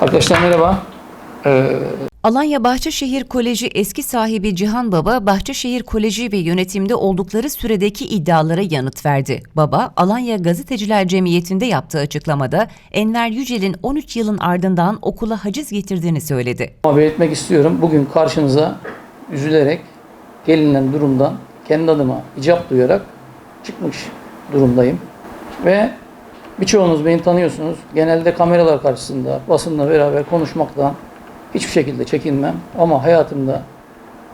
Arkadaşlar merhaba. Ee, Alanya Bahçeşehir Koleji eski sahibi Cihan Baba, Bahçeşehir Koleji ve yönetimde oldukları süredeki iddialara yanıt verdi. Baba, Alanya Gazeteciler Cemiyeti'nde yaptığı açıklamada Enver Yücel'in 13 yılın ardından okula haciz getirdiğini söyledi. ama belirtmek istiyorum. Bugün karşınıza üzülerek gelinen durumdan kendi adıma icap duyarak çıkmış durumdayım. Ve birçoğunuz beni tanıyorsunuz. Genelde kameralar karşısında basınla beraber konuşmaktan hiçbir şekilde çekinmem. Ama hayatımda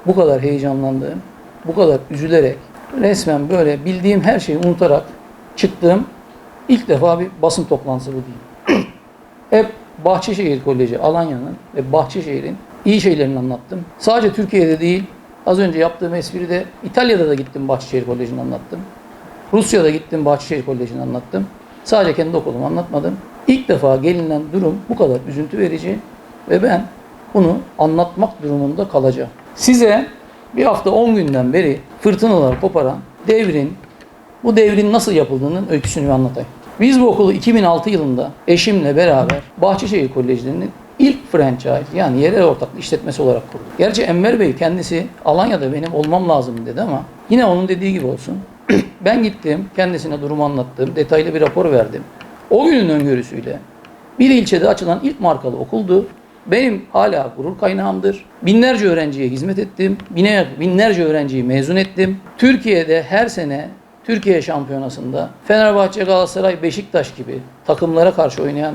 bu kadar heyecanlandığım, bu kadar üzülerek resmen böyle bildiğim her şeyi unutarak çıktığım ilk defa bir basın toplantısı bu diyeyim. Hep Bahçeşehir Koleji Alanya'nın ve Bahçeşehir'in iyi şeylerini anlattım. Sadece Türkiye'de değil, az önce yaptığım espride İtalya'da da gittim Bahçeşehir Koleji'ni anlattım. Rusya'da gittim Bahçeşehir Koleji'ni anlattım. Sadece kendi okulumu anlatmadım. İlk defa gelinen durum bu kadar üzüntü verici ve ben bunu anlatmak durumunda kalacağım. Size bir hafta 10 günden beri fırtınalar koparan devrin bu devrin nasıl yapıldığının öyküsünü anlatayım. Biz bu okulu 2006 yılında eşimle beraber Bahçeşehir Kolejleri'nin ilk franchise yani yerel ortaklı işletmesi olarak kurduk. Gerçi Enver Bey kendisi Alanya'da benim olmam lazım dedi ama yine onun dediği gibi olsun. ben gittim, kendisine durumu anlattım, detaylı bir rapor verdim. O günün öngörüsüyle bir ilçede açılan ilk markalı okuldu. Benim hala gurur kaynağımdır. Binlerce öğrenciye hizmet ettim. Bine, binlerce öğrenciyi mezun ettim. Türkiye'de her sene Türkiye şampiyonasında Fenerbahçe, Galatasaray, Beşiktaş gibi takımlara karşı oynayan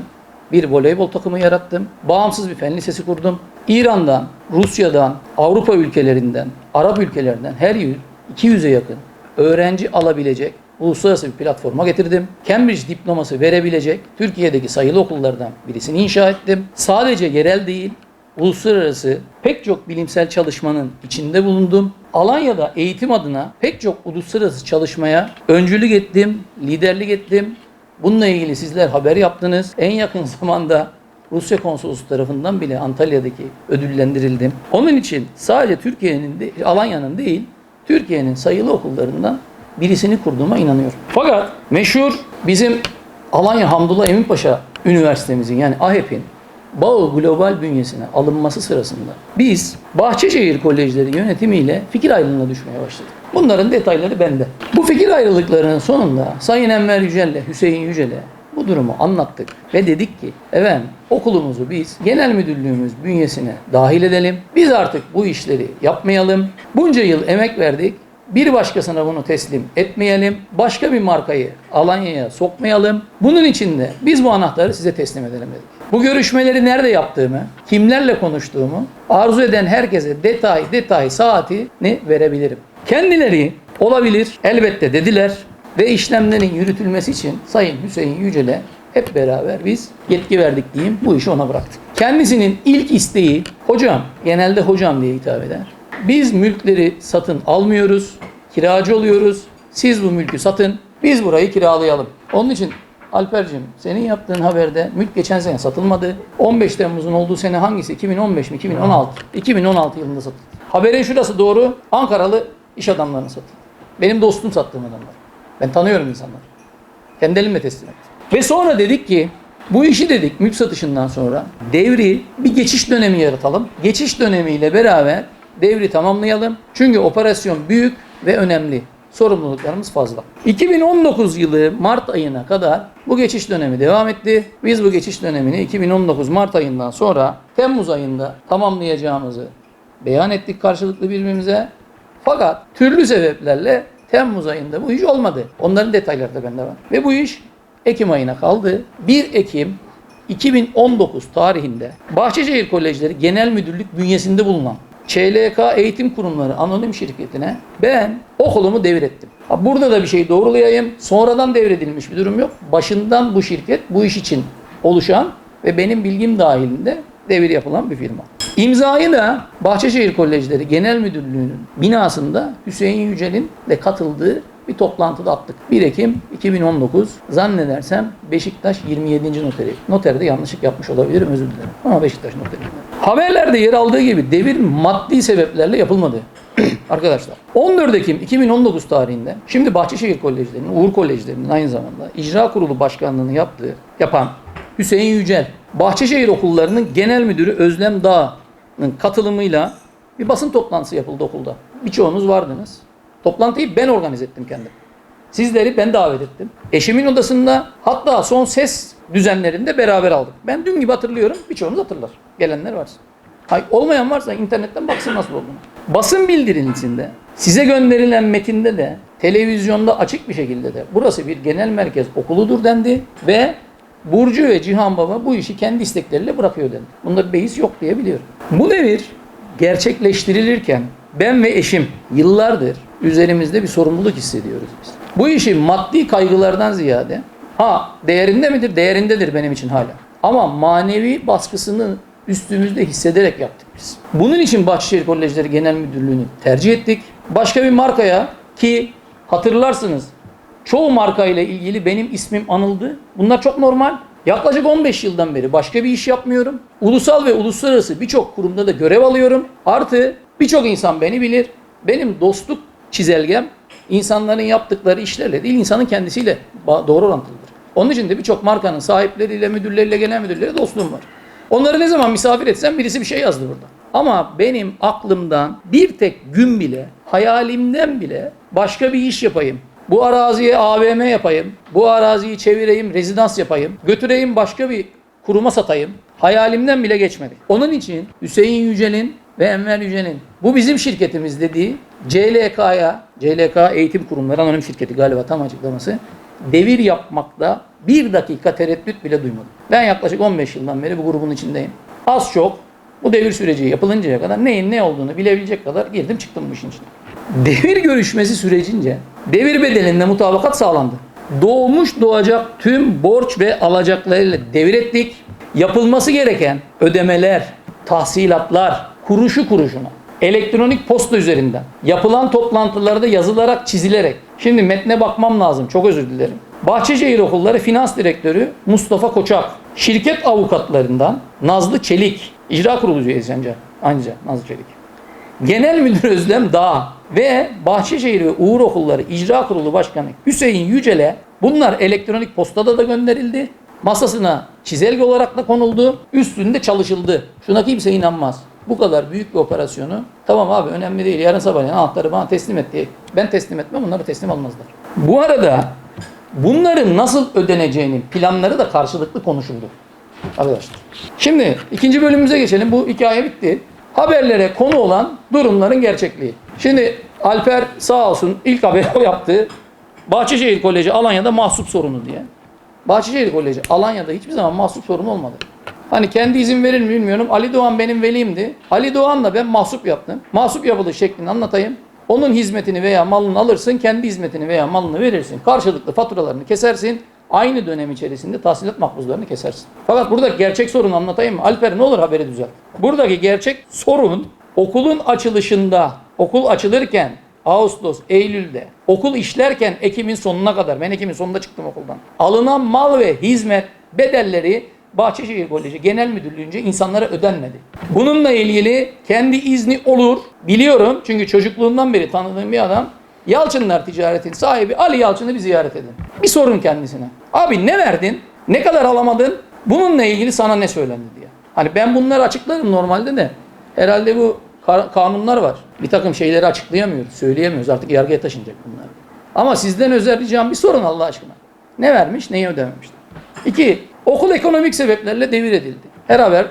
bir voleybol takımı yarattım. Bağımsız bir fen lisesi kurdum. İran'dan, Rusya'dan, Avrupa ülkelerinden, Arap ülkelerinden her yıl 200'e yakın öğrenci alabilecek uluslararası bir platforma getirdim. Cambridge diploması verebilecek Türkiye'deki sayılı okullardan birisini inşa ettim. Sadece yerel değil, uluslararası pek çok bilimsel çalışmanın içinde bulundum. Alanya'da eğitim adına pek çok uluslararası çalışmaya öncülük ettim, liderlik ettim. Bununla ilgili sizler haber yaptınız. En yakın zamanda Rusya konsolosu tarafından bile Antalya'daki ödüllendirildim. Onun için sadece Türkiye'nin de, Alanya'nın değil, Türkiye'nin sayılı okullarından birisini kurduğuma inanıyorum. Fakat meşhur bizim Alanya Hamdullah Eminpaşa Üniversitemizin yani AHEP'in Bağı Global bünyesine alınması sırasında biz Bahçeşehir Kolejleri yönetimiyle fikir ayrılığına düşmeye başladık. Bunların detayları bende. Bu fikir ayrılıklarının sonunda Sayın Enver Yücel'le Hüseyin Yücel'e bu durumu anlattık ve dedik ki efendim okulumuzu biz genel müdürlüğümüz bünyesine dahil edelim. Biz artık bu işleri yapmayalım. Bunca yıl emek verdik. Bir başkasına bunu teslim etmeyelim. Başka bir markayı Alanya'ya sokmayalım. Bunun için de biz bu anahtarı size teslim edelim dedik. Bu görüşmeleri nerede yaptığımı, kimlerle konuştuğumu arzu eden herkese detay detay saatini verebilirim. Kendileri olabilir elbette dediler ve işlemlerin yürütülmesi için Sayın Hüseyin Yücel'e hep beraber biz yetki verdik diyeyim bu işi ona bıraktık. Kendisinin ilk isteği hocam genelde hocam diye hitap eder. Biz mülkleri satın almıyoruz, kiracı oluyoruz. Siz bu mülkü satın, biz burayı kiralayalım. Onun için Alper'cim senin yaptığın haberde mülk geçen sene satılmadı. 15 Temmuz'un olduğu sene hangisi? 2015 mi? 2016. 2016 yılında satıldı. Haberin şurası doğru. Ankaralı iş adamlarını satıldı. Benim dostum sattığım adamlar. Ben tanıyorum insanları. Kendi elimle teslim ettim. Ve sonra dedik ki bu işi dedik mülk satışından sonra devri bir geçiş dönemi yaratalım. Geçiş dönemiyle beraber devri tamamlayalım. Çünkü operasyon büyük ve önemli. Sorumluluklarımız fazla. 2019 yılı Mart ayına kadar bu geçiş dönemi devam etti. Biz bu geçiş dönemini 2019 Mart ayından sonra Temmuz ayında tamamlayacağımızı beyan ettik karşılıklı birbirimize. Fakat türlü sebeplerle Temmuz ayında bu iş olmadı. Onların detayları da bende var. Ve bu iş Ekim ayına kaldı. 1 Ekim 2019 tarihinde Bahçeşehir Kolejleri Genel Müdürlük bünyesinde bulunan ÇLK Eğitim Kurumları Anonim Şirketi'ne ben okulumu devrettim. Ha, burada da bir şey doğrulayayım. Sonradan devredilmiş bir durum yok. Başından bu şirket bu iş için oluşan ve benim bilgim dahilinde devir yapılan bir firma. İmzayı da Bahçeşehir Kolejleri Genel Müdürlüğü'nün binasında Hüseyin Yücel'in de katıldığı bir toplantıda attık. 1 Ekim 2019 zannedersem Beşiktaş 27. noteri. Noterde yanlışlık yapmış olabilirim özür dilerim. Ama Beşiktaş noteri. Haberlerde yer aldığı gibi devir maddi sebeplerle yapılmadı. Arkadaşlar 14 Ekim 2019 tarihinde şimdi Bahçeşehir Kolejleri'nin, Uğur Kolejleri'nin aynı zamanda icra kurulu başkanlığını yaptığı, yapan Hüseyin Yücel Bahçeşehir okullarının genel müdürü Özlem Dağ'ın katılımıyla bir basın toplantısı yapıldı okulda. Birçoğunuz vardınız. Toplantıyı ben organize ettim kendim. Sizleri ben davet ettim. Eşimin odasında hatta son ses düzenlerinde beraber aldık. Ben dün gibi hatırlıyorum. Birçoğunuz hatırlar. Gelenler varsa. Hayır, olmayan varsa internetten baksın nasıl olduğunu. Basın bildirisinde size gönderilen metinde de televizyonda açık bir şekilde de burası bir genel merkez okuludur dendi ve Burcu ve Cihan Baba bu işi kendi istekleriyle bırakıyor dendi. Bunda beis yok diye biliyorum. Bu devir gerçekleştirilirken ben ve eşim yıllardır üzerimizde bir sorumluluk hissediyoruz biz. Bu işi maddi kaygılardan ziyade ha değerinde midir? Değerindedir benim için hala. Ama manevi baskısını üstümüzde hissederek yaptık biz. Bunun için Bahçeşehir Kolejleri Genel Müdürlüğü'nü tercih ettik. Başka bir markaya ki hatırlarsınız çoğu marka ile ilgili benim ismim anıldı. Bunlar çok normal. Yaklaşık 15 yıldan beri başka bir iş yapmıyorum. Ulusal ve uluslararası birçok kurumda da görev alıyorum. Artı birçok insan beni bilir. Benim dostluk çizelgem insanların yaptıkları işlerle değil insanın kendisiyle doğru orantılıdır. Onun için de birçok markanın sahipleriyle, müdürleriyle, genel müdürleriyle dostluğum var. Onları ne zaman misafir etsem birisi bir şey yazdı burada. Ama benim aklımdan bir tek gün bile, hayalimden bile başka bir iş yapayım. Bu araziye AVM yapayım. Bu araziyi çevireyim, rezidans yapayım. Götüreyim başka bir kuruma satayım. Hayalimden bile geçmedi. Onun için Hüseyin Yücel'in ve Enver Yücel'in bu bizim şirketimiz dediği CLK'ya, CLK Eğitim Kurumları Anonim Şirketi galiba tam açıklaması, devir yapmakta bir dakika tereddüt bile duymadım. Ben yaklaşık 15 yıldan beri bu grubun içindeyim. Az çok bu devir süreci yapılıncaya kadar neyin ne olduğunu bilebilecek kadar girdim çıktım bu işin içine. Devir görüşmesi sürecince devir bedelinde mutabakat sağlandı. Doğmuş doğacak tüm borç ve alacaklarıyla devir ettik. Yapılması gereken ödemeler, tahsilatlar, kuruşu kuruşuna, elektronik posta üzerinden, yapılan toplantılarda yazılarak, çizilerek. Şimdi metne bakmam lazım, çok özür dilerim. Bahçeşehir Okulları Finans Direktörü Mustafa Koçak, şirket avukatlarından Nazlı Çelik, icra kurulu üyesi ancak, anca Nazlı Çelik. Genel Müdür Özlem Dağ ve Bahçeşehir ve Uğur Okulları İcra Kurulu Başkanı Hüseyin Yücel'e bunlar elektronik postada da gönderildi. Masasına çizelge olarak da konuldu. Üstünde çalışıldı. Şuna kimse inanmaz. Bu kadar büyük bir operasyonu tamam abi önemli değil. Yarın sabahleyin anahtarı bana teslim et diye. Ben teslim etmem onları teslim almazlar. Bu arada bunların nasıl ödeneceğinin planları da karşılıklı konuşuldu. Arkadaşlar. Şimdi ikinci bölümümüze geçelim. Bu hikaye bitti. Haberlere konu olan durumların gerçekliği. Şimdi Alper sağ olsun ilk haberi o yaptı. Bahçeşehir Koleji Alanya'da mahsup sorunu diye. Bahçeşehir Koleji Alanya'da hiçbir zaman mahsup sorunu olmadı. Hani kendi izin verir mi bilmiyorum. Ali Doğan benim velimdi. Ali Doğan'la ben mahsup yaptım. Mahsup yapılış şeklini anlatayım. Onun hizmetini veya malını alırsın, kendi hizmetini veya malını verirsin. Karşılıklı faturalarını kesersin. Aynı dönem içerisinde tahsilat makbuzlarını kesersin. Fakat burada gerçek sorunu anlatayım mı? Alper ne olur haberi düzelt. Buradaki gerçek sorun okulun açılışında, okul açılırken Ağustos, Eylül'de, okul işlerken Ekim'in sonuna kadar, ben Ekim'in sonunda çıktım okuldan. Alınan mal ve hizmet bedelleri Bahçeşehir Koleji Genel Müdürlüğü'nce insanlara ödenmedi. Bununla ilgili kendi izni olur, biliyorum çünkü çocukluğumdan beri tanıdığım bir adam. Yalçınlar Ticaret'in sahibi Ali Yalçın'ı bir ziyaret edin. Bir sorun kendisine. Abi ne verdin? Ne kadar alamadın? Bununla ilgili sana ne söylendi diye. Hani ben bunları açıklarım normalde de. Herhalde bu kanunlar var. Bir takım şeyleri açıklayamıyoruz, söyleyemiyoruz. Artık yargıya taşınacak bunlar. Ama sizden özel ricam bir sorun Allah aşkına. Ne vermiş, neyi ödememiştir? İki, okul ekonomik sebeplerle devir edildi. Her haber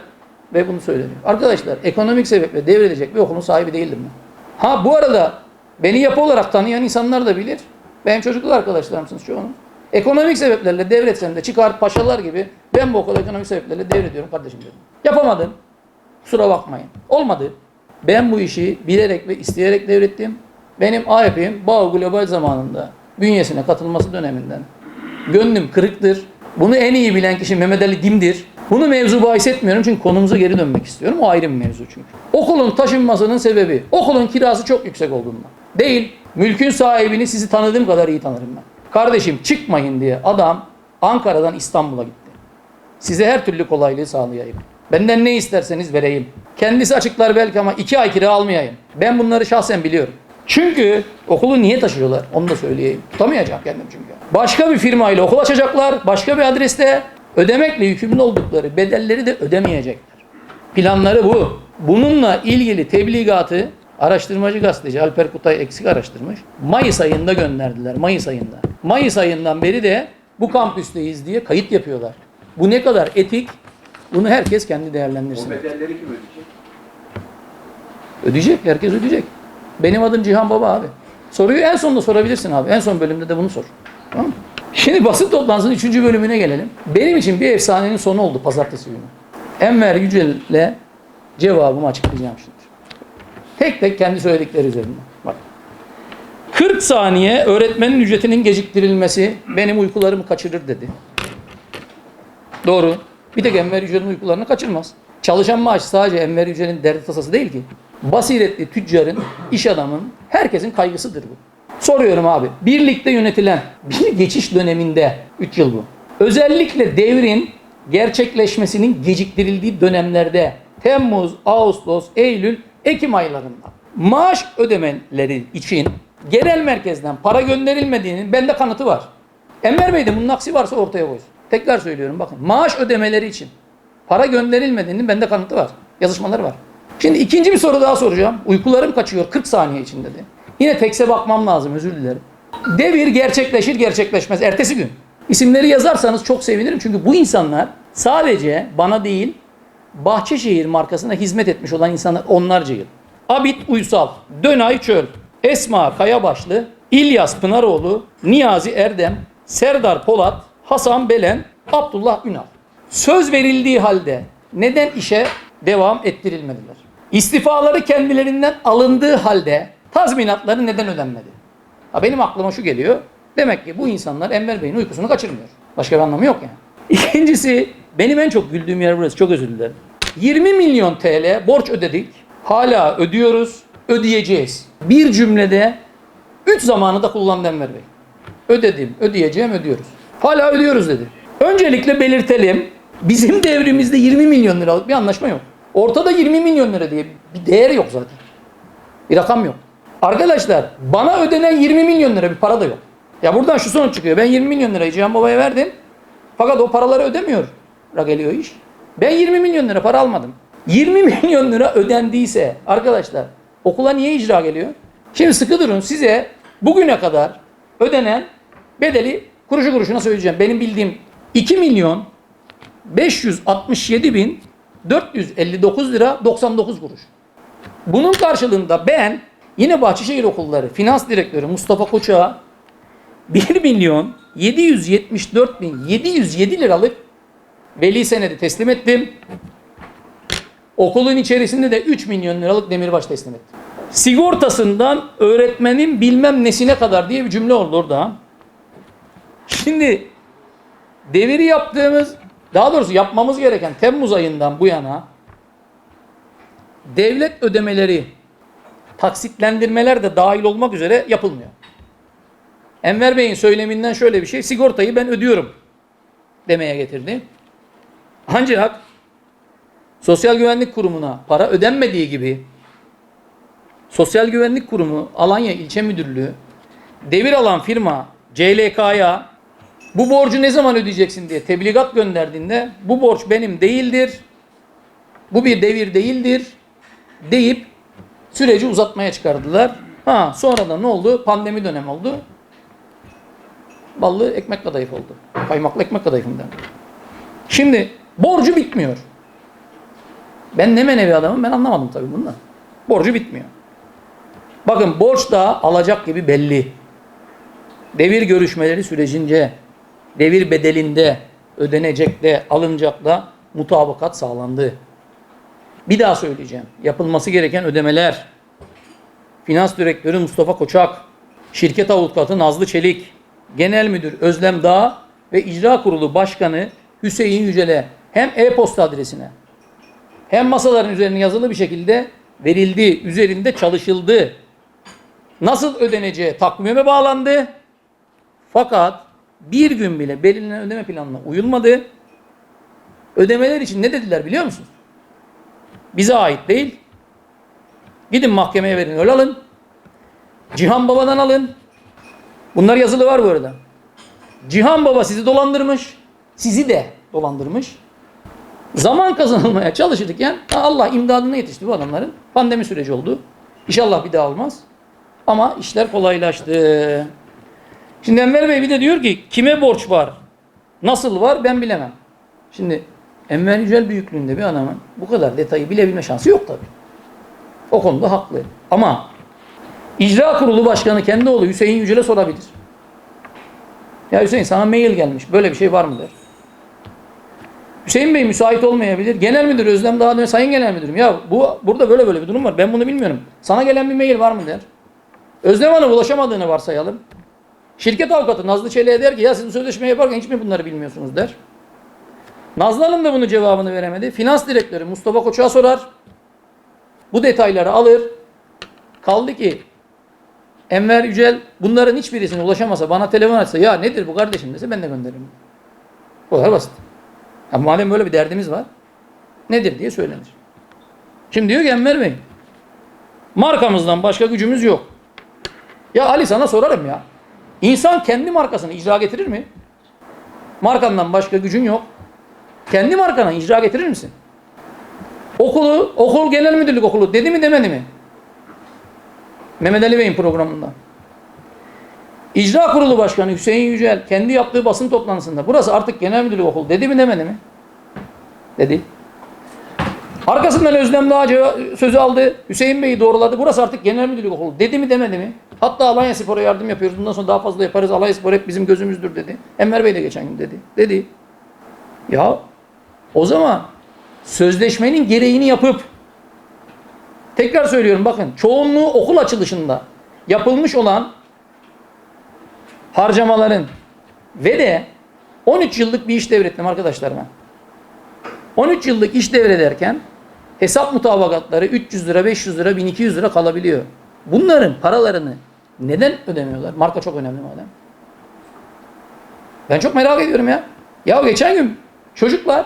ve bunu söyleniyor. Arkadaşlar ekonomik sebeple devrilecek bir okulun sahibi değildim ben. Ha bu arada beni yapı olarak tanıyan insanlar da bilir. Benim çocukluk arkadaşlarımsınız çoğunuz. Ekonomik sebeplerle devretsen de çıkar paşalar gibi ben bu okulu ekonomik sebeplerle devrediyorum kardeşim dedim. Yapamadım. Kusura bakmayın. Olmadı. Ben bu işi bilerek ve isteyerek devrettim. Benim AYP'im Bağ Global zamanında bünyesine katılması döneminden gönlüm kırıktır. Bunu en iyi bilen kişi Mehmet Ali Dim'dir. Bunu mevzu bahis etmiyorum çünkü konumuza geri dönmek istiyorum. O ayrı bir mevzu çünkü. Okulun taşınmasının sebebi okulun kirası çok yüksek olduğundan. Değil. Mülkün sahibini sizi tanıdığım kadar iyi tanırım ben. Kardeşim çıkmayın diye adam Ankara'dan İstanbul'a gitti. Size her türlü kolaylığı sağlayayım. Benden ne isterseniz vereyim. Kendisi açıklar belki ama iki ay kira almayayım. Ben bunları şahsen biliyorum. Çünkü okulu niye taşıyorlar onu da söyleyeyim. Tutamayacağım kendim çünkü. Başka bir firmayla okul açacaklar. Başka bir adreste Ödemekle yükümlü oldukları bedelleri de ödemeyecekler. Planları bu. Bununla ilgili tebligatı araştırmacı gazeteci Alper Kutay eksik araştırmış. Mayıs ayında gönderdiler. Mayıs ayında. Mayıs ayından beri de bu kampüsteyiz diye kayıt yapıyorlar. Bu ne kadar etik? Bunu herkes kendi O değerlendirsin. bedelleri kim ödeyecek? Ödeyecek. Herkes ödeyecek. Benim adım Cihan Baba abi. Soruyu en sonunda sorabilirsin abi. En son bölümde de bunu sor. Tamam mı? Şimdi basın toplantısının 3. bölümüne gelelim. Benim için bir efsanenin sonu oldu pazartesi günü. Enver Yücel'le cevabımı açıklayacağım şimdi. Tek tek kendi söyledikleri üzerinden. Bak. 40 saniye öğretmenin ücretinin geciktirilmesi benim uykularımı kaçırır dedi. Doğru. Bir tek Enver Yücel'in uykularını kaçırmaz. Çalışan maaş sadece Enver Yücel'in derdi tasası değil ki. Basiretli tüccarın, iş adamın, herkesin kaygısıdır bu. Soruyorum abi. Birlikte yönetilen bir geçiş döneminde 3 yıl bu. Özellikle devrin gerçekleşmesinin geciktirildiği dönemlerde Temmuz, Ağustos, Eylül, Ekim aylarında maaş ödemeleri için genel merkezden para gönderilmediğinin bende kanıtı var. Enver Bey de bunun aksi varsa ortaya koysun. Tekrar söylüyorum bakın. Maaş ödemeleri için para gönderilmediğinin bende kanıtı var. Yazışmaları var. Şimdi ikinci bir soru daha soracağım. Uykularım kaçıyor 40 saniye için dedi. Yine tekse bakmam lazım özür dilerim. Devir gerçekleşir gerçekleşmez ertesi gün. İsimleri yazarsanız çok sevinirim çünkü bu insanlar sadece bana değil Bahçeşehir markasına hizmet etmiş olan insanlar onlarca yıl. Abit Uysal, Dönay Çöl, Esma Kayabaşlı, İlyas Pınaroğlu, Niyazi Erdem, Serdar Polat, Hasan Belen, Abdullah Ünal. Söz verildiği halde neden işe devam ettirilmediler? İstifaları kendilerinden alındığı halde tazminatları neden ödenmedi? Ha benim aklıma şu geliyor. Demek ki bu insanlar Enver Bey'in uykusunu kaçırmıyor. Başka bir anlamı yok yani. İkincisi benim en çok güldüğüm yer burası. Çok özür dilerim. 20 milyon TL borç ödedik. Hala ödüyoruz. Ödeyeceğiz. Bir cümlede 3 zamanı da kullandı Enver Bey. Ödedim, ödeyeceğim, ödüyoruz. Hala ödüyoruz dedi. Öncelikle belirtelim. Bizim devrimizde 20 milyon liralık bir anlaşma yok. Ortada 20 milyon lira diye bir değer yok zaten. Bir rakam yok. Arkadaşlar bana ödenen 20 milyon lira bir para da yok. Ya buradan şu sonuç çıkıyor. Ben 20 milyon lirayı Cihan Baba'ya verdim. Fakat o paraları ödemiyor. Geliyor iş. Ben 20 milyon lira para almadım. 20 milyon lira ödendiyse arkadaşlar okula niye icra geliyor? Şimdi sıkı durun size bugüne kadar ödenen bedeli kuruşu kuruşuna söyleyeceğim. Benim bildiğim 2 milyon 567 bin 459 lira 99 kuruş. Bunun karşılığında ben yine Bahçeşehir Okulları Finans Direktörü Mustafa Koç'a 1 milyon 774 bin 707 liralık veli senedi teslim ettim. Okulun içerisinde de 3 milyon liralık demirbaş teslim ettim. Sigortasından öğretmenin bilmem nesine kadar diye bir cümle oldu orada. Şimdi deviri yaptığımız, daha doğrusu yapmamız gereken Temmuz ayından bu yana devlet ödemeleri, taksitlendirmeler de dahil olmak üzere yapılmıyor. Enver Bey'in söyleminden şöyle bir şey, sigortayı ben ödüyorum demeye getirdi. Ancak Sosyal Güvenlik Kurumu'na para ödenmediği gibi Sosyal Güvenlik Kurumu Alanya İlçe Müdürlüğü devir alan firma CLK'ya bu borcu ne zaman ödeyeceksin diye tebligat gönderdiğinde bu borç benim değildir. Bu bir devir değildir deyip süreci uzatmaya çıkardılar. Ha sonra da ne oldu? Pandemi dönem oldu. Ballı ekmek kadayıf oldu. Kaymaklı ekmek kadayıfından. Şimdi borcu bitmiyor. Ben ne menevi adamım ben anlamadım tabii bundan. Borcu bitmiyor. Bakın borç da alacak gibi belli. Devir görüşmeleri sürecince, devir bedelinde, ödenecek de, alınacak da mutabakat sağlandı. Bir daha söyleyeceğim. Yapılması gereken ödemeler. Finans Direktörü Mustafa Koçak, Şirket Avukatı Nazlı Çelik, Genel Müdür Özlem Dağ ve İcra Kurulu Başkanı Hüseyin Yücel'e hem e-posta adresine hem masaların üzerine yazılı bir şekilde verildi, üzerinde çalışıldı. Nasıl ödeneceği takvime bağlandı. Fakat bir gün bile belirlenen ödeme planına uyulmadı. Ödemeler için ne dediler biliyor musunuz? Bize ait değil. Gidin mahkemeye verin öyle alın. Cihan Baba'dan alın. Bunlar yazılı var bu arada. Cihan Baba sizi dolandırmış. Sizi de dolandırmış. Zaman kazanılmaya çalışırken Allah imdadına yetişti bu adamların. Pandemi süreci oldu. İnşallah bir daha olmaz. Ama işler kolaylaştı. Şimdi Enver Bey bir de diyor ki kime borç var? Nasıl var ben bilemem. Şimdi Enver Yücel büyüklüğünde bir adamın bu kadar detayı bilebilme şansı yok tabii. O konuda haklı. Ama icra kurulu başkanı kendi oğlu Hüseyin Yücel'e sorabilir. Ya Hüseyin sana mail gelmiş. Böyle bir şey var mı der. Hüseyin Bey müsait olmayabilir. Genel müdür Özlem Dağ dönüyor. Sayın Genel Müdürüm ya bu burada böyle böyle bir durum var. Ben bunu bilmiyorum. Sana gelen bir mail var mı der. Özlem Hanım ulaşamadığını varsayalım. Şirket avukatı Nazlı Çelik'e der ki ya sizin sözleşme yaparken hiç mi bunları bilmiyorsunuz der. Nazlı Hanım da bunun cevabını veremedi. Finans direktörü Mustafa Koç'a sorar. Bu detayları alır. Kaldı ki Enver Yücel bunların hiçbirisine ulaşamasa bana telefon açsa ya nedir bu kardeşim dese ben de gönderirim. Bu kadar basit. Ya madem böyle bir derdimiz var nedir diye söylenir. Şimdi diyor ki Enver Bey markamızdan başka gücümüz yok. Ya Ali sana sorarım ya. İnsan kendi markasını icra getirir mi? Markandan başka gücün yok. Kendi markana icra getirir misin? Okulu, okul genel müdürlük okulu dedi mi demedi mi? Mehmet Ali Bey'in programında. İcra Kurulu Başkanı Hüseyin Yücel kendi yaptığı basın toplantısında burası artık genel müdürlük okulu dedi mi demedi mi? Dedi. Arkasından Özlem Dağ ceva- sözü aldı. Hüseyin Bey'i doğruladı. Burası artık genel müdürlük okulu dedi mi demedi mi? Hatta Alanya Spor'a yardım yapıyoruz. Bundan sonra daha fazla yaparız. Alanya Spor hep bizim gözümüzdür dedi. Enver Bey de geçen gün dedi. Dedi. Ya o zaman sözleşmenin gereğini yapıp tekrar söylüyorum bakın çoğunluğu okul açılışında yapılmış olan harcamaların ve de 13 yıllık bir iş devrettim arkadaşlar ben. 13 yıllık iş devrederken hesap mutabakatları 300 lira, 500 lira, 1200 lira kalabiliyor. Bunların paralarını neden ödemiyorlar? Marka çok önemli madem. Ben çok merak ediyorum ya. Ya geçen gün çocuklar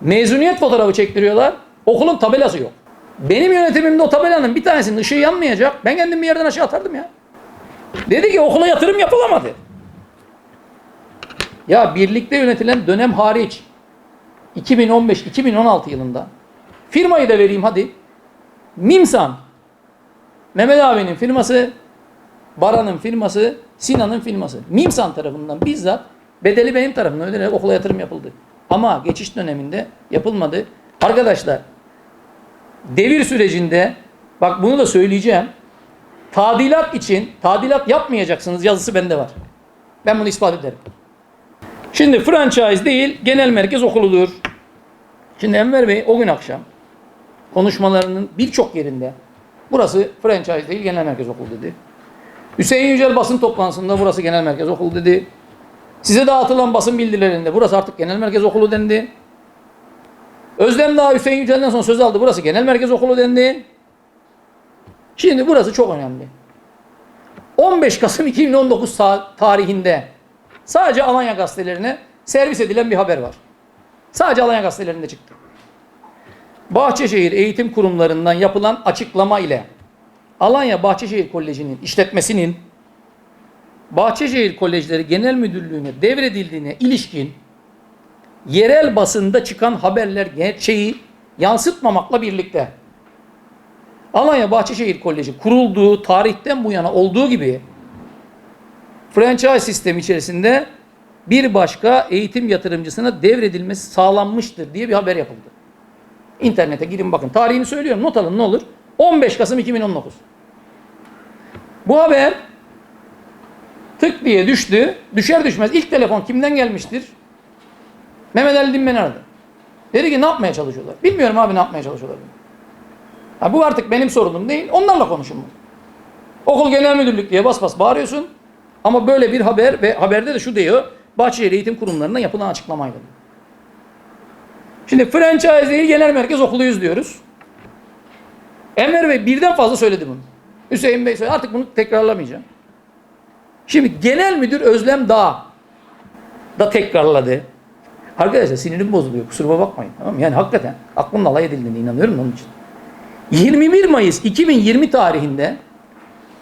mezuniyet fotoğrafı çektiriyorlar. Okulun tabelası yok. Benim yönetimimde o tabelanın bir tanesinin ışığı yanmayacak. Ben kendim bir yerden aşağı atardım ya. Dedi ki okula yatırım yapılamadı. Ya birlikte yönetilen dönem hariç 2015-2016 yılında firmayı da vereyim hadi. Mimsan Mehmet abinin firması Baran'ın firması Sinan'ın firması. Mimsan tarafından bizzat bedeli benim tarafımdan ödenerek okula yatırım yapıldı. Ama geçiş döneminde yapılmadı. Arkadaşlar devir sürecinde bak bunu da söyleyeceğim. Tadilat için tadilat yapmayacaksınız yazısı bende var. Ben bunu ispat ederim. Şimdi franchise değil genel merkez okuludur. Şimdi Enver Bey o gün akşam konuşmalarının birçok yerinde burası franchise değil genel merkez okulu dedi. Hüseyin Yücel basın toplantısında burası genel merkez okulu dedi. Size dağıtılan basın bildirilerinde burası artık genel merkez okulu dendi. Özlem Dağ Hüseyin Yücel'den sonra söz aldı. Burası genel merkez okulu dendi. Şimdi burası çok önemli. 15 Kasım 2019 sa- tarihinde sadece Alanya gazetelerine servis edilen bir haber var. Sadece Alanya gazetelerinde çıktı. Bahçeşehir Eğitim Kurumlarından yapılan açıklama ile Alanya Bahçeşehir Koleji'nin işletmesinin Bahçeşehir Kolejleri Genel Müdürlüğü'ne devredildiğine ilişkin yerel basında çıkan haberler gerçeği yansıtmamakla birlikte Alanya Bahçeşehir Koleji kurulduğu tarihten bu yana olduğu gibi franchise sistemi içerisinde bir başka eğitim yatırımcısına devredilmesi sağlanmıştır diye bir haber yapıldı. İnternete girin bakın. Tarihini söylüyorum. Not alın ne olur. 15 Kasım 2019. Bu haber tık diye düştü. Düşer düşmez ilk telefon kimden gelmiştir? Mehmet Ali Dinmen aradı. Dedi ki ne yapmaya çalışıyorlar? Bilmiyorum abi ne yapmaya çalışıyorlar. Ha, bu artık benim sorunum değil. Onlarla konuşun. bu. Okul genel müdürlük diye bas bas bağırıyorsun. Ama böyle bir haber ve haberde de şu diyor. Bahçeşehir Eğitim Kurumlarına yapılan açıklamaydı. Şimdi franchise değil genel merkez okuluyuz diyoruz. Enver Bey birden fazla söyledi bunu. Hüseyin Bey söyledi. Artık bunu tekrarlamayacağım. Şimdi genel müdür Özlem Dağ da tekrarladı. Arkadaşlar sinirim bozuluyor. Kusuruma bakmayın. Tamam mı? Yani hakikaten aklımla alay edildiğine inanıyorum onun için. 21 Mayıs 2020 tarihinde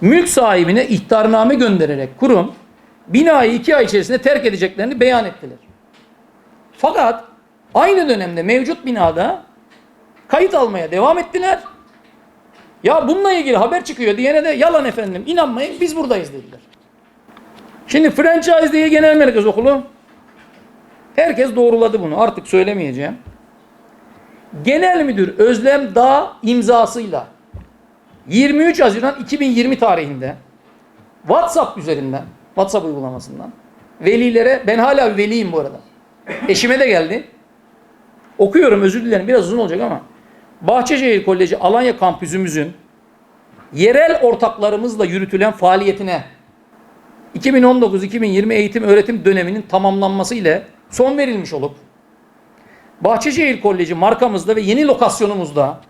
mülk sahibine ihtarname göndererek kurum binayı iki ay içerisinde terk edeceklerini beyan ettiler. Fakat aynı dönemde mevcut binada kayıt almaya devam ettiler. Ya bununla ilgili haber çıkıyor diyene de yalan efendim inanmayın biz buradayız dediler. Şimdi franchise diye genel merkez okulu herkes doğruladı bunu artık söylemeyeceğim. Genel Müdür Özlem Dağ imzasıyla 23 Haziran 2020 tarihinde WhatsApp üzerinden, WhatsApp uygulamasından velilere, ben hala veliyim bu arada. Eşime de geldi. Okuyorum özür dilerim biraz uzun olacak ama Bahçeşehir Koleji Alanya kampüsümüzün yerel ortaklarımızla yürütülen faaliyetine 2019-2020 eğitim öğretim döneminin tamamlanması ile son verilmiş olup Bahçeşehir Koleji markamızda ve yeni lokasyonumuzda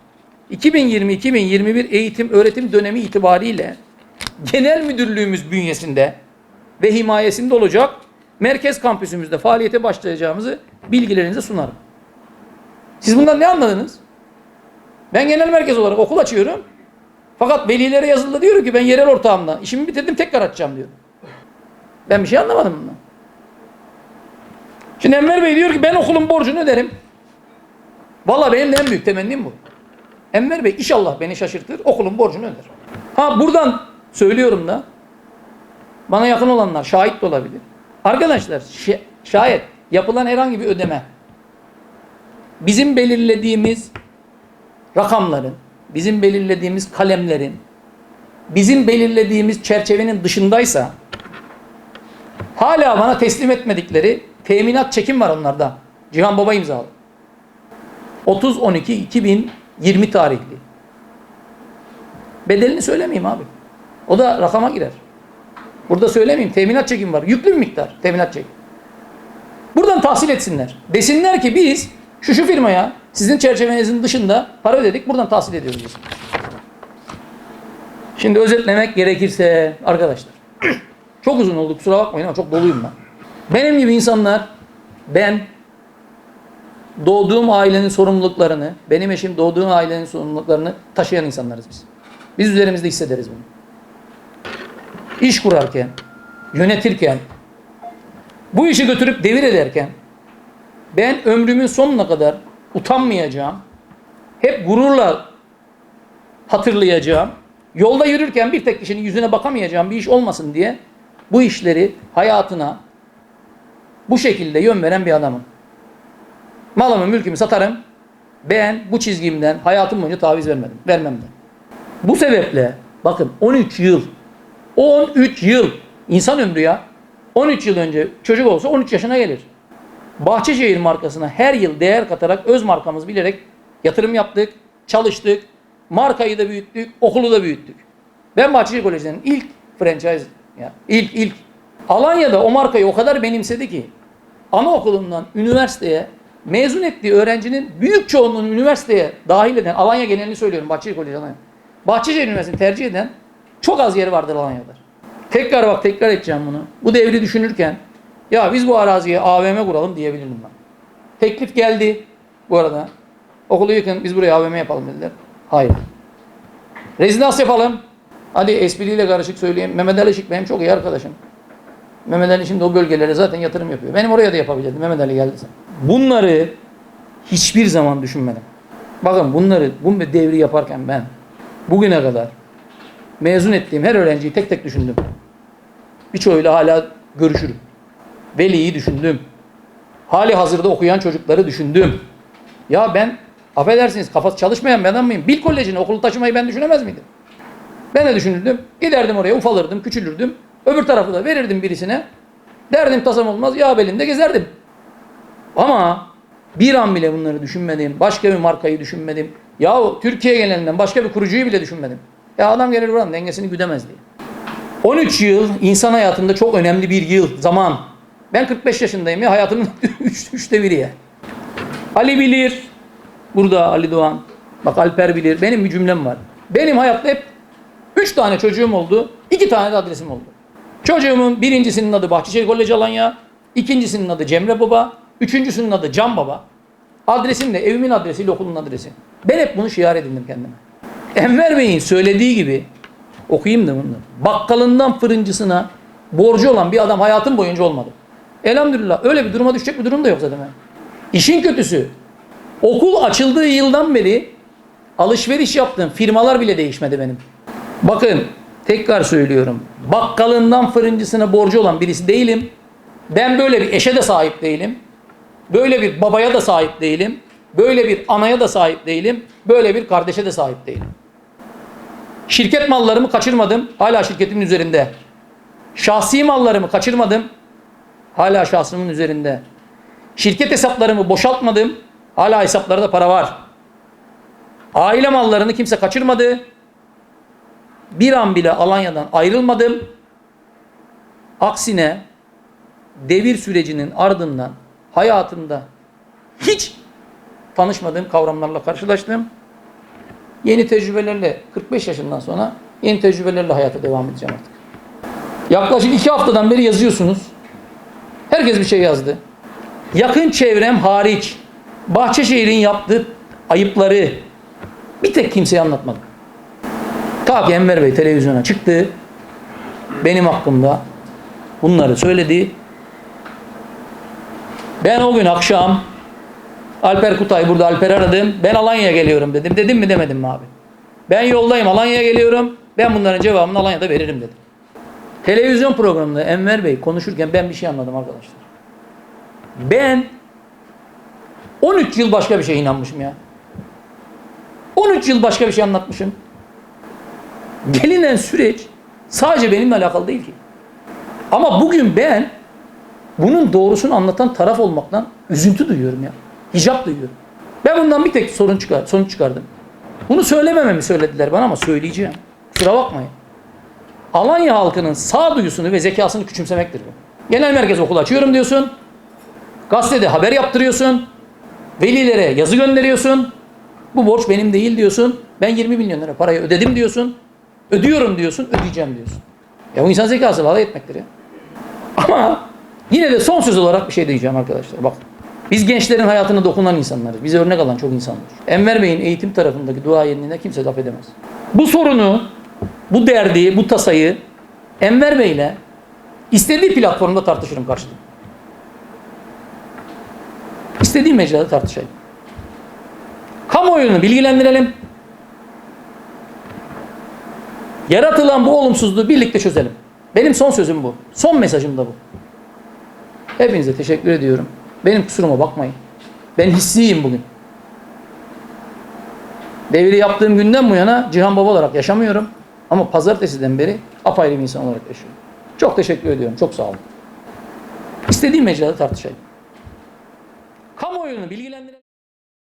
2020-2021 eğitim öğretim dönemi itibariyle genel müdürlüğümüz bünyesinde ve himayesinde olacak merkez kampüsümüzde faaliyete başlayacağımızı bilgilerinize sunarım. Siz bundan ne anladınız? Ben genel merkez olarak okul açıyorum. Fakat velilere yazılı diyorum ki ben yerel ortağımla işimi bitirdim tekrar açacağım diyor. Ben bir şey anlamadım bundan. Şimdi Enver Bey diyor ki ben okulun borcunu öderim. Valla benim en büyük temennim bu. Enver Bey inşallah beni şaşırtır, okulun borcunu öder. Ha buradan söylüyorum da bana yakın olanlar şahit de olabilir. Arkadaşlar şayet yapılan herhangi bir ödeme bizim belirlediğimiz rakamların, bizim belirlediğimiz kalemlerin, bizim belirlediğimiz çerçevenin dışındaysa hala bana teslim etmedikleri teminat çekim var onlarda. Cihan Baba imzalı. 30-12-2020 tarihli. Bedelini söylemeyeyim abi. O da rakama girer. Burada söylemeyeyim. Teminat çekim var. Yüklü bir miktar teminat çekim. Buradan tahsil etsinler. Desinler ki biz şu şu firmaya sizin çerçevenizin dışında para ödedik. Buradan tahsil ediyoruz. biz. Şimdi özetlemek gerekirse arkadaşlar. Çok uzun oldu kusura bakmayın ama çok doluyum ben. Benim gibi insanlar ben doğduğum ailenin sorumluluklarını, benim eşim doğduğum ailenin sorumluluklarını taşıyan insanlarız biz. Biz üzerimizde hissederiz bunu. İş kurarken, yönetirken, bu işi götürüp devir ederken ben ömrümün sonuna kadar utanmayacağım, hep gururla hatırlayacağım, yolda yürürken bir tek kişinin yüzüne bakamayacağım bir iş olmasın diye bu işleri hayatına bu şekilde yön veren bir adamım. Malımı mülkümü satarım. Ben bu çizgimden hayatım boyunca taviz vermedim. Vermem de. Bu sebeple bakın 13 yıl 13 yıl insan ömrü ya 13 yıl önce çocuk olsa 13 yaşına gelir. Bahçeşehir markasına her yıl değer katarak öz markamız bilerek yatırım yaptık, çalıştık, markayı da büyüttük, okulu da büyüttük. Ben Bahçeşehir Koleji'nin ilk franchise ya ilk ilk Alanya'da o markayı o kadar benimsedi ki anaokulundan üniversiteye mezun ettiği öğrencinin büyük çoğunluğunu üniversiteye dahil eden Alanya genelini söylüyorum Bahçeşehir Koleji Alanya. Bahçeşehir Üniversitesi'ni tercih eden çok az yeri vardır Alanya'da. Tekrar bak tekrar edeceğim bunu. Bu devri düşünürken ya biz bu araziye AVM kuralım diyebilirdim ben. Teklif geldi bu arada. Okulu yıkın biz buraya AVM yapalım dediler. Hayır. Rezidans yapalım. Hadi espriyle karışık söyleyeyim. Mehmet Ali Şık benim çok iyi arkadaşım. Mehmet Ali şimdi o bölgelere zaten yatırım yapıyor. Benim oraya da yapabilirdim. Mehmet Ali geldi. Bunları hiçbir zaman düşünmedim. Bakın bunları, bu devri yaparken ben bugüne kadar mezun ettiğim her öğrenciyi tek tek düşündüm. Birçoğuyla hala görüşürüm. Veliyi düşündüm. Hali hazırda okuyan çocukları düşündüm. Ya ben affedersiniz kafası çalışmayan bir adam mıyım? Bil Koleji'ne okulu taşımayı ben düşünemez miydim? Ben de düşünürdüm. Giderdim oraya ufalırdım, küçülürdüm. Öbür tarafı da verirdim birisine. Derdim tasam olmaz yağ belinde gezerdim. Ama bir an bile bunları düşünmedim. Başka bir markayı düşünmedim. Yahu Türkiye genelinden başka bir kurucuyu bile düşünmedim. Ya adam gelir buranın dengesini güdemez diye. 13 yıl insan hayatında çok önemli bir yıl, zaman. Ben 45 yaşındayım ya hayatımın üç, üçte biri ya. Ali bilir. Burada Ali Doğan. Bak Alper bilir. Benim bir cümlem var. Benim hayatta hep üç tane çocuğum oldu. iki tane de adresim oldu. Çocuğumun birincisinin adı Bahçeşehir Koleji Alanya. ikincisinin adı Cemre Baba. Üçüncüsünün adı Can Baba. Adresim de evimin adresiyle okulun adresi. Ben hep bunu şiar edindim kendime. Enver Bey'in söylediği gibi okuyayım da bunu. Bakkalından fırıncısına borcu olan bir adam hayatım boyunca olmadı. Elhamdülillah öyle bir duruma düşecek bir durum da yok zaten. İşin kötüsü okul açıldığı yıldan beri alışveriş yaptığım firmalar bile değişmedi benim. Bakın tekrar söylüyorum. Bakkalından fırıncısına borcu olan birisi değilim. Ben böyle bir eşe de sahip değilim. Böyle bir babaya da sahip değilim. Böyle bir anaya da sahip değilim. Böyle bir kardeşe de sahip değilim. Şirket mallarımı kaçırmadım. Hala şirketimin üzerinde. Şahsi mallarımı kaçırmadım. Hala şahsımın üzerinde. Şirket hesaplarımı boşaltmadım. Hala hesaplarda para var. Aile mallarını kimse kaçırmadı. Bir an bile Alanya'dan ayrılmadım. Aksine devir sürecinin ardından hayatımda hiç tanışmadığım kavramlarla karşılaştım. Yeni tecrübelerle 45 yaşından sonra yeni tecrübelerle hayata devam edeceğim artık. Yaklaşık iki haftadan beri yazıyorsunuz. Herkes bir şey yazdı. Yakın çevrem hariç Bahçeşehir'in yaptığı ayıpları bir tek kimseye anlatmadım. Ta ki Enver Bey televizyona çıktı. Benim hakkımda bunları söyledi. Ben o gün akşam Alper Kutay burada Alper aradım. Ben Alanya'ya geliyorum dedim. Dedim mi demedim mi abi? Ben yoldayım Alanya'ya geliyorum. Ben bunların cevabını Alanya'da veririm dedim. Televizyon programında Enver Bey konuşurken ben bir şey anladım arkadaşlar. Ben 13 yıl başka bir şeye inanmışım ya. 13 yıl başka bir şey anlatmışım. Gelinen süreç sadece benimle alakalı değil ki. Ama bugün ben bunun doğrusunu anlatan taraf olmaktan üzüntü duyuyorum ya. Hicap duyuyorum. Ben bundan bir tek sorun çıkar, sonuç çıkardım. Bunu söylemememi söylediler bana ama söyleyeceğim. Kusura bakmayın. Alanya halkının sağduyusunu ve zekasını küçümsemektir bu. Genel merkez okul açıyorum diyorsun. Gazetede haber yaptırıyorsun. Velilere yazı gönderiyorsun. Bu borç benim değil diyorsun. Ben 20 milyon lira parayı ödedim diyorsun. Ödüyorum diyorsun, ödeyeceğim diyorsun. Ya bu insan zekası alay etmektir ya. Ama yine de son söz olarak bir şey diyeceğim arkadaşlar. Bak biz gençlerin hayatına dokunan insanlarız. Bize örnek alan çok insan var. Enver Bey'in eğitim tarafındaki duayenliğine kimse laf edemez. Bu sorunu, bu derdi, bu tasayı Enver Bey'le istediği platformda tartışırım karşıda. İstediğim mecrada tartışayım. Kamuoyunu bilgilendirelim. Yaratılan bu olumsuzluğu birlikte çözelim. Benim son sözüm bu. Son mesajım da bu. Hepinize teşekkür ediyorum. Benim kusuruma bakmayın. Ben hissiyim bugün. Devri yaptığım günden bu yana Cihan Baba olarak yaşamıyorum. Ama pazartesiden beri apayrı bir insan olarak yaşıyorum. Çok teşekkür ediyorum. Çok sağ olun. İstediğim mecrada tartışayım. Kamuoyunu bilgilendirelim.